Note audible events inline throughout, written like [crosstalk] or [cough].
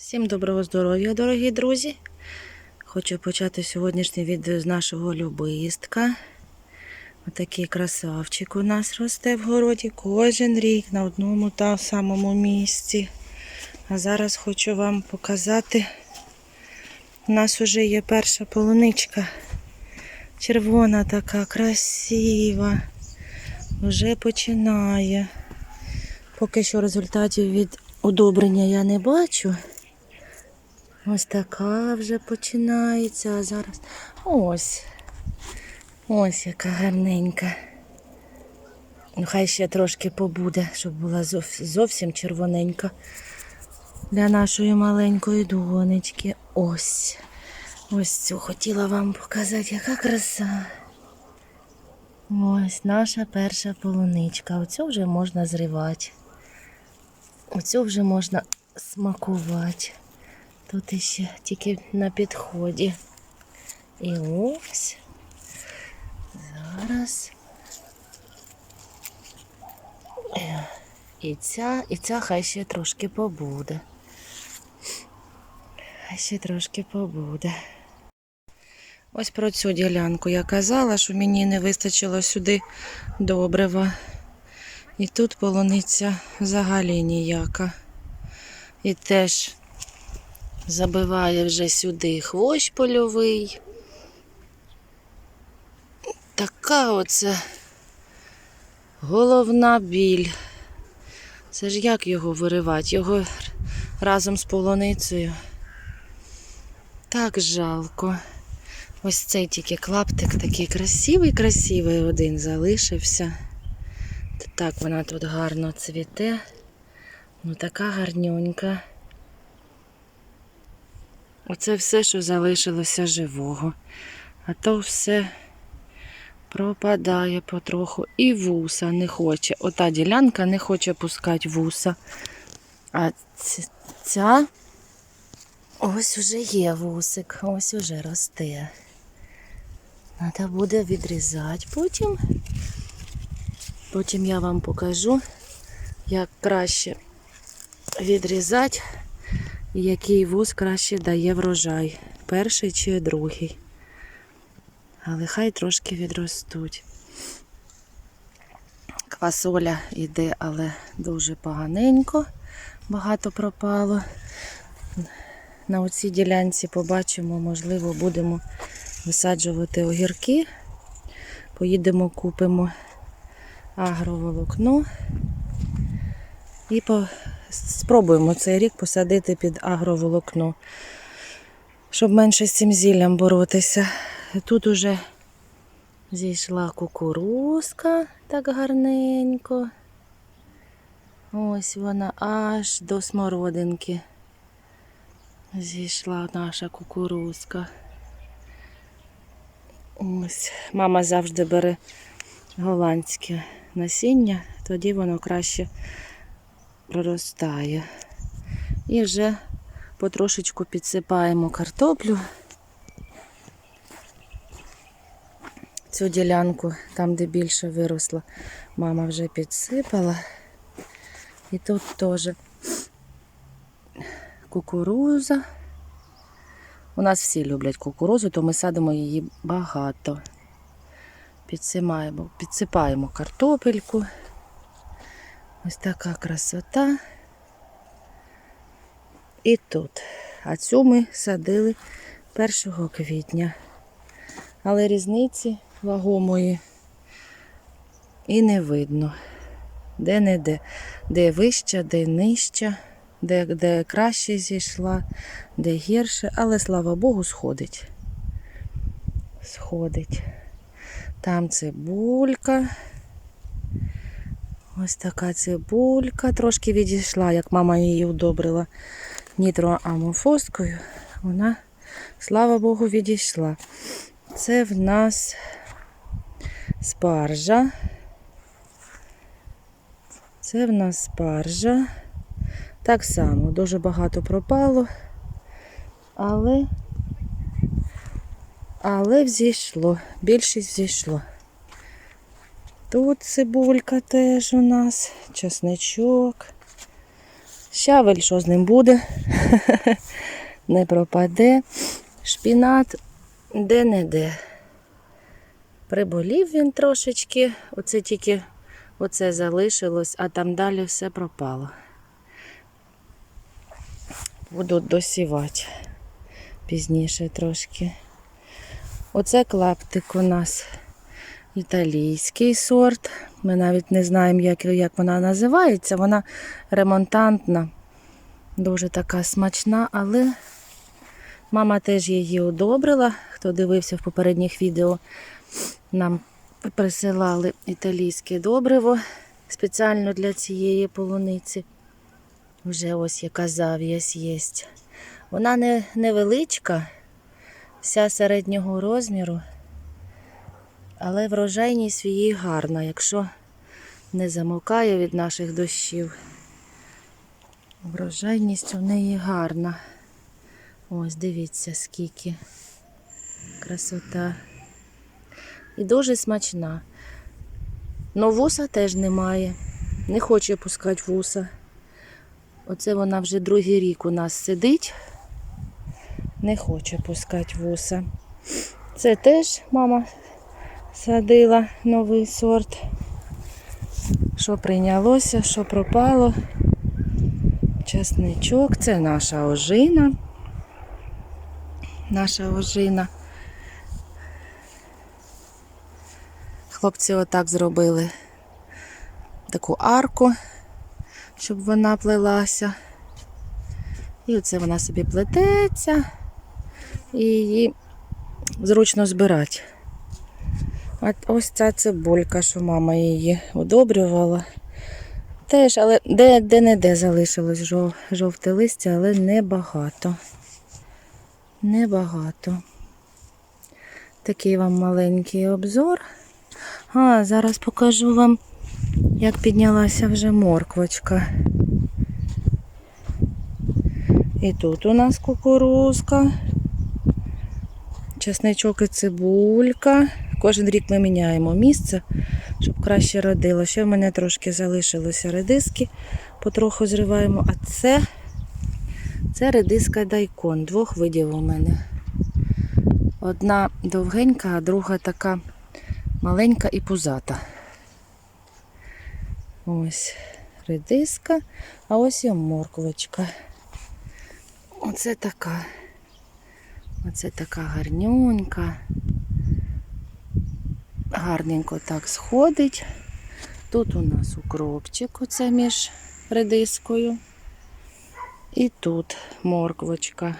Всім доброго здоров'я, дорогі друзі! Хочу почати сьогоднішнє відео з нашого любистка. Отакий красавчик у нас росте в городі кожен рік на одному та самому місці. А зараз хочу вам показати. У нас вже є перша полуничка. Червона така, красива. Вже починає. Поки що результатів від удобрення я не бачу. Ось така вже починається. А зараз ось. Ось яка гарненька. Ну, хай ще трошки побуде, щоб була зовсім червоненька. Для нашої маленької донечки. Ось. Ось цю хотіла вам показати, яка краса. Ось наша перша полуничка. Оцю вже можна зривати. Оцю вже можна смакувати. Тут іще тільки на підході. І ось. Зараз. І ця, і ця хай ще трошки побуде. Хай ще трошки побуде. Ось про цю ділянку я казала, що мені не вистачило сюди добрива. І тут полуниця взагалі ніяка. І теж забиває вже сюди хвощ польовий. Така оце головна біль. Це ж як його виривати? Його разом з полуницею. Так жалко. Ось цей тільки клаптик такий красивий, красивий один залишився. Так вона тут гарно цвіте. Ну така гарнюнька. Оце все, що залишилося живого. А то все пропадає потроху. І вуса не хоче. Ота ділянка не хоче пускати вуса. А ця ось уже є вусик, ось уже росте. Треба буде відрізати потім. Потім я вам покажу, як краще відрізати який вуз краще дає врожай. Перший чи другий. Але хай трошки відростуть. Квасоля йде, але дуже поганенько, багато пропало. На оцій ділянці побачимо, можливо, будемо висаджувати огірки. Поїдемо, купимо агроволокно і по... спробуємо цей рік посадити під агроволокно, щоб менше з цим зіллям боротися. Тут уже зійшла кукурузка так гарненько. Ось вона аж до смородинки. Зійшла наша кукурузка. Ось. Мама завжди бере голландське насіння, тоді воно краще проростає. І вже потрошечку підсипаємо картоплю. Цю ділянку, там, де більше виросла, мама вже підсипала. І тут теж кукуруза. У нас всі люблять кукурузу, то ми садимо її багато. Підсипаємо, підсипаємо картопельку. Ось така красота. І тут. А цю ми садили 1 квітня. Але різниці вагомої і не видно. Де не де. Де вища, де нижча, де, де краще зійшла, де гірше, але слава Богу, сходить. Сходить. Там цибулька. Ось така цибулька. Трошки відійшла, як мама її удобрила нітроамофоскою. Вона, слава Богу, відійшла. Це в нас спаржа. Це в нас спаржа. Так само, дуже багато пропало, але, але взійшло, більшість взійшло. Тут цибулька теж у нас, чесничок. Щавель, що з ним буде? [laughs] Не пропаде. Шпінат де-не-де. Приболів він трошечки. Оце тільки оце залишилось, а там далі все пропало. Буду досівати пізніше трошки. Оце клаптик у нас італійський сорт. Ми навіть не знаємо, як, як вона називається. Вона ремонтантна, дуже така смачна, але мама теж її одобрила. Хто дивився в попередніх відео, нам присилали італійське добриво спеціально для цієї полуниці. Вже ось яка зав'язь є. Вона не невеличка, вся середнього розміру, але врожайність її гарна, якщо не замокає від наших дощів. Врожайність у неї гарна. Ось дивіться, скільки красота. І дуже смачна. Но вуса теж немає. Не хочу пускати вуса. Оце вона вже другий рік у нас сидить. Не хоче пускати вуса. Це теж мама садила новий сорт. Що прийнялося, що пропало. Часничок, це наша ожина. Наша ожина. Хлопці отак зробили таку арку, щоб вона плелася. І оце вона собі плететься і її зручно збирати. А ось ця цибулька, що мама її одобрювала. Теж, але де, де не де залишилось жов, жовте листя, але небагато. Небагато. Такий вам маленький обзор. А, зараз покажу вам, як піднялася вже морквочка. І тут у нас кукурузка, чесничок і цибулька. Кожен рік ми міняємо місце, щоб краще родило. Ще в мене трошки залишилося редиски, потроху зриваємо. А це, це редиска дайкон. Двох видів у мене. Одна довгенька, а друга така маленька і пузата. Ось редиска, а ось і морквочка. Оце така. Оце така гарнюнька. Гарненько так сходить. Тут у нас укропчик, оце між редискою. І тут морквочка.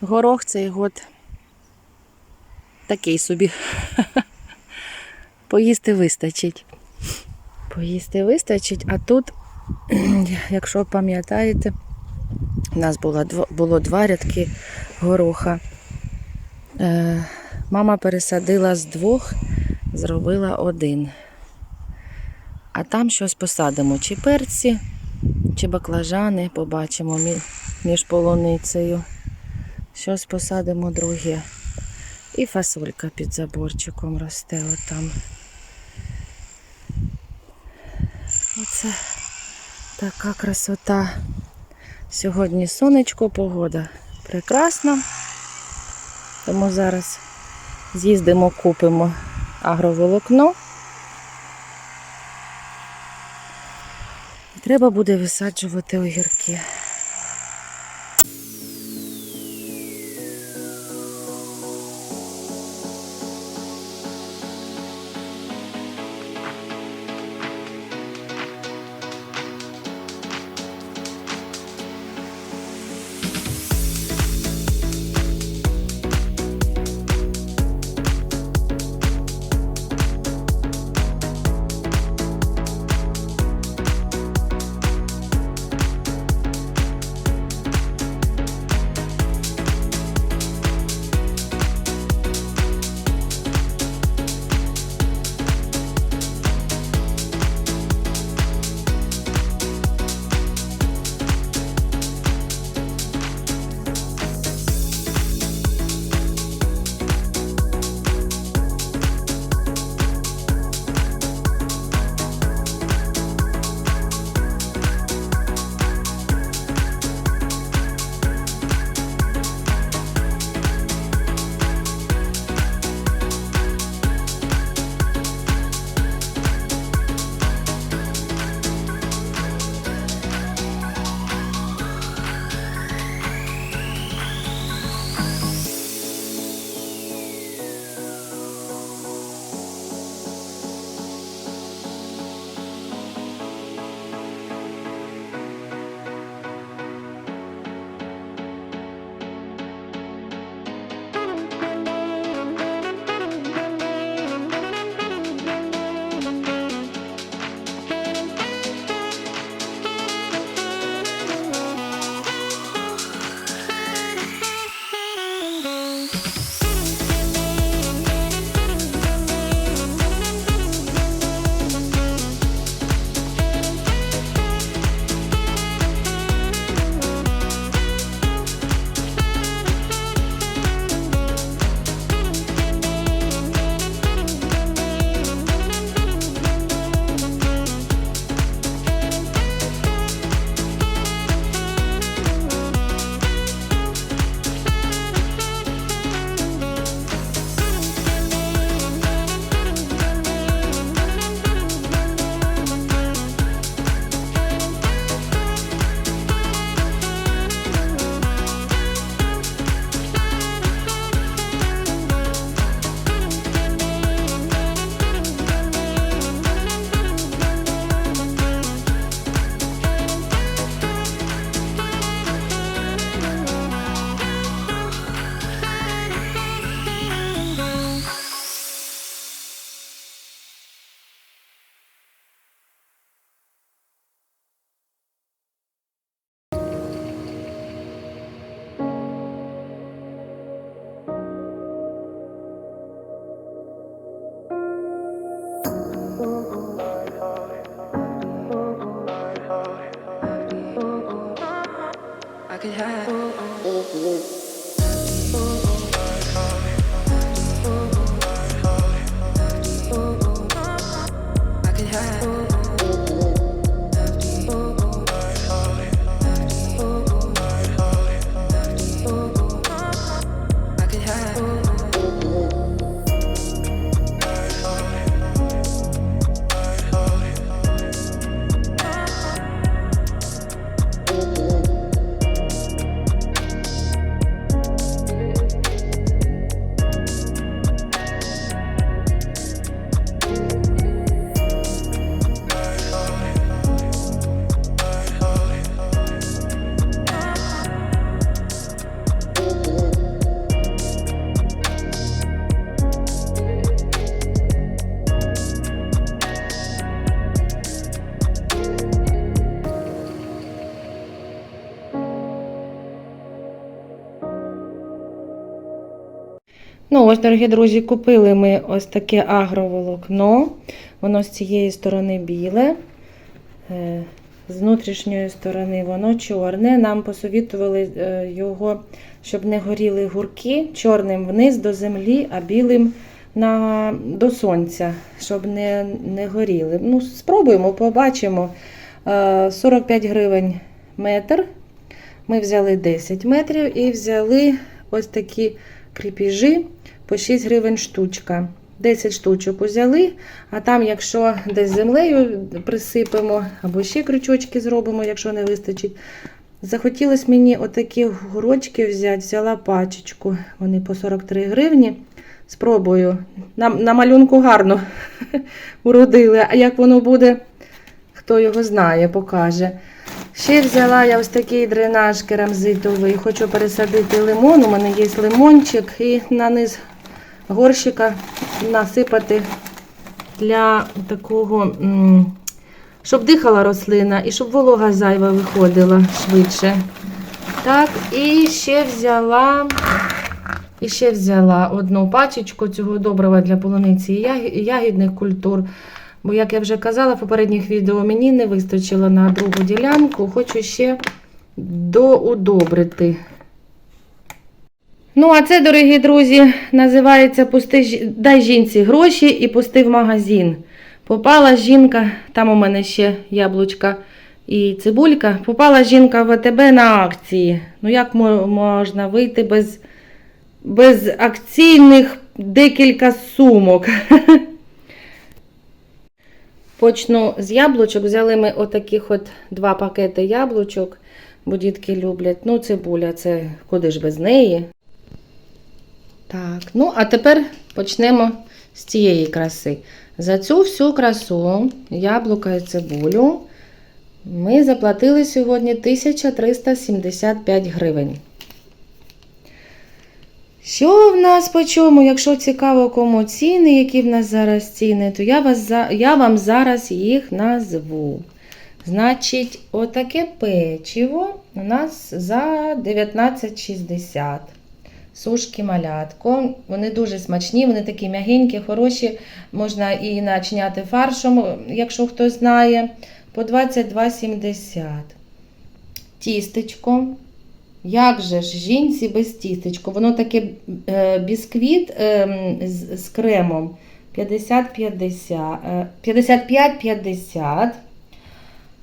Горох цей год такий собі. [laughs] Поїсти вистачить. Поїсти вистачить, а тут, [clears throat] якщо пам'ятаєте, у нас було, було два рядки гороха. Мама пересадила з двох, зробила один. А там щось посадимо, чи перці, чи баклажани, побачимо між полуницею. Щось посадимо друге. І фасолька під заборчиком росте отам. Оце така красота. Сьогодні сонечко, погода прекрасна. Тому зараз з'їздимо, купимо агроволокно. І треба буде висаджувати огірки. Ну, ось, дорогі друзі, купили ми ось таке агроволокно. Воно з цієї сторони біле, е, з внутрішньої сторони воно чорне. Нам посовітували е, його, щоб не горіли гурки, чорним вниз до землі, а білим на, до сонця, щоб не, не горіли. Ну, спробуємо, побачимо. Е, 45 гривень метр. Ми взяли 10 метрів і взяли ось такі кріпіжі по 6 гривень штучка. 10 штучок узяли, а там, якщо десь землею присипемо, або ще крючочки зробимо, якщо не вистачить. Захотілося мені отакі горочки взяти, взяла пачечку. Вони по 43 гривні. Спробую. На, на малюнку гарно [laughs] уродили. А як воно буде, хто його знає, покаже. Ще взяла я ось такий дренаж керамзитовий. Хочу пересадити лимон. У мене є лимончик і на низ горщика насипати для такого, щоб дихала рослина і щоб волога зайва виходила швидше. Так, і ще взяла. І ще взяла одну пачечку цього добрива для полуниці ягідних культур. Бо, як я вже казала в попередніх відео, мені не вистачило на другу ділянку. Хочу ще доудобрити. Ну, а це, дорогі друзі, називається пусти, дай жінці гроші і пусти в магазин. Попала жінка, там у мене ще яблучка і цибулька. Попала жінка в АТБ на акції. Ну, як можна вийти без, без акційних декілька сумок? [laughs] Почну з яблучок. Взяли ми отаких от два пакети яблучок, бо дітки люблять. Ну, цибуля, це куди ж без неї. Так, ну а тепер почнемо з цієї краси. За цю всю красу, яблука і цибулю, ми заплатили сьогодні 1375 гривень. Що в нас по чому? Якщо цікаво, кому ціни, які в нас зараз ціни, то я, вас, я вам зараз їх назву. Значить, отаке печиво у нас за 19,60. Сушки малятко. Вони дуже смачні, вони такі м'ягенькі, хороші. Можна і начиняти фаршем, якщо хтось знає. По 22,70. Тістечко. Як же ж жінці без тістечко? Воно таке е, бісквіт е, з, кремом 50-50, е, 55-50.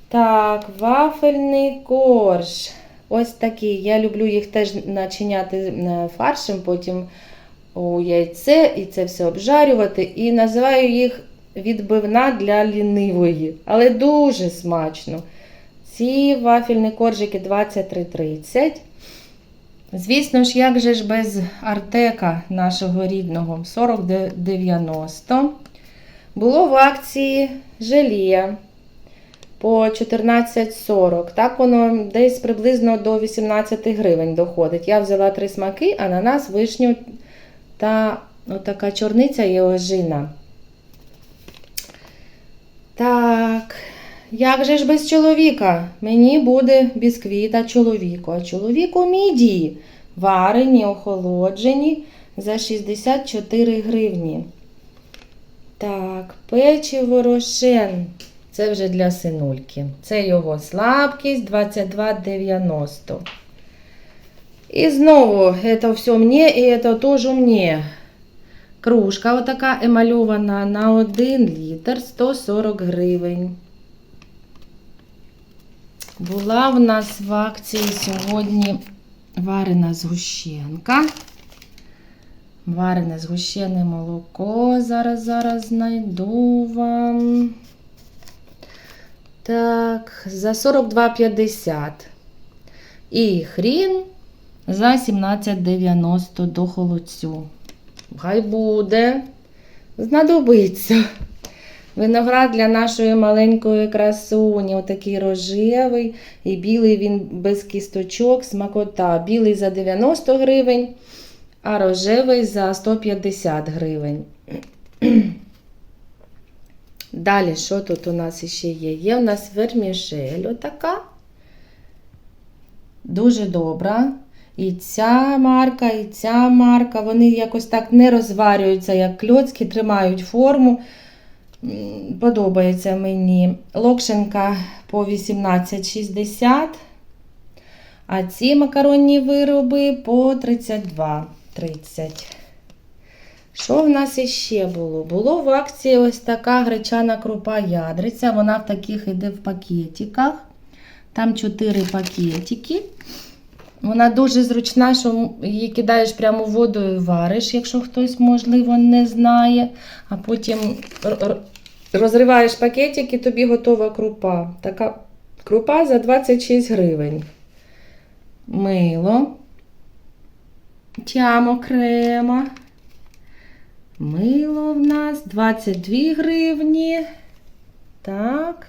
Так, вафельний корж. Ось такий. Я люблю їх теж начиняти е, фаршем, потім у яйце і це все обжарювати. І називаю їх відбивна для лінивої. Але дуже смачно. Ці вафельні коржики 23,30. Звісно ж, як же ж без артека нашого рідного 40,90. Було в акції желія по 14,40. Так воно десь приблизно до 18 гривень доходить. Я взяла три смаки, ананас, вишню та отака чорниця і ожина. Так, як же ж без чоловіка? Мені буде бісквіта чоловіку. А чоловіку міді. Варені, охолоджені за 64 гривні. Так, печиво рошен. Це вже для синульки. Це його слабкість 22,90. І знову, це все мені, і це теж мені. Кружка отака емальована на 1 літр 140 гривень. Була в нас в акції сьогодні варена згущенка. Варене згущене молоко. Зараз, зараз знайду вам. Так, за 42,50. І хрін за 17,90 до холодцю. Хай буде. Знадобиться. Виноград для нашої маленької красуні. Отакий рожевий і білий він без кісточок, смакота. Білий за 90 гривень, а рожевий за 150 гривень. Далі, що тут у нас ще є? Є у нас вермішель отака. Дуже добра. І ця марка, і ця марка, вони якось так не розварюються, як кльоцки, тримають форму. Подобається мені. Локшенка по 18,60. А ці макаронні вироби по 32,30. Що в нас іще було? Було в акції ось така гречана крупа ядриця. Вона в таких іде в пакетиках. Там 4 пакетики. Вона дуже зручна, що її кидаєш прямо в воду вариш, якщо хтось, можливо, не знає. А потім розриваєш пакетик і тобі готова крупа. Така крупа за 26 гривень. Мило. Тямо крема. Мило в нас 22 гривні. Так.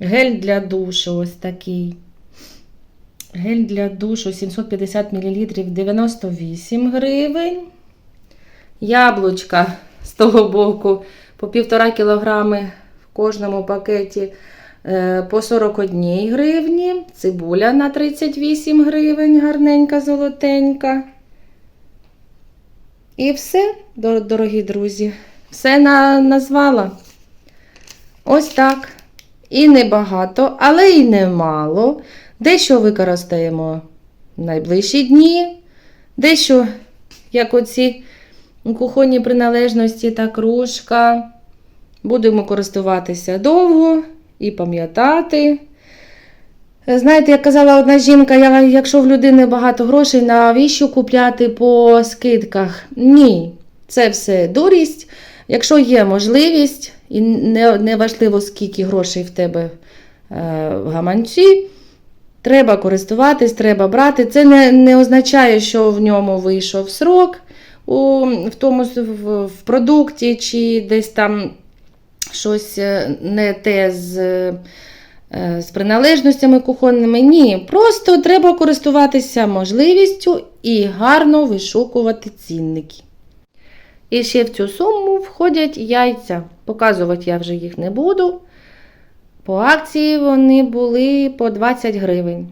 Гель для душу ось такий. Гель для душу 750 мл 98 гривень. Яблучка з того боку по 1,5 кг в кожному пакеті е, по 41 гривні. Цибуля на 38 гривень, гарненька, золотенька. І все, дорогі друзі. Все на, назвала. Ось так. І небагато, але і немало. Дещо використаємо в найближчі дні, дещо, як оці кухонні приналежності та кружка. Будемо користуватися довго і пам'ятати. Знаєте, як казала одна жінка, я- якщо в людини багато грошей, навіщо купляти по скидках? Ні, це все дурість. Якщо є можливість, і не, не важливо, скільки грошей в тебе е, в гаманці, треба користуватись, треба брати. Це не, не означає, що в ньому вийшов срок у, в тому в, в продукті, чи десь там щось е, не те з, з приналежностями кухонними. Ні, просто треба користуватися можливістю і гарно вишукувати цінники. І ще в цю суму входять яйця. Показувати я вже їх не буду. По акції вони були по 20 гривень.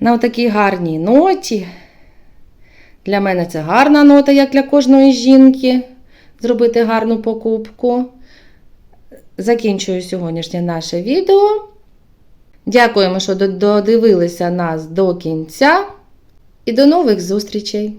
На такій гарній ноті. Для мене це гарна нота, як для кожної жінки. Зробити гарну покупку. Закінчую сьогоднішнє наше відео. Дякуємо, що додивилися нас до кінця. І до нових зустрічей!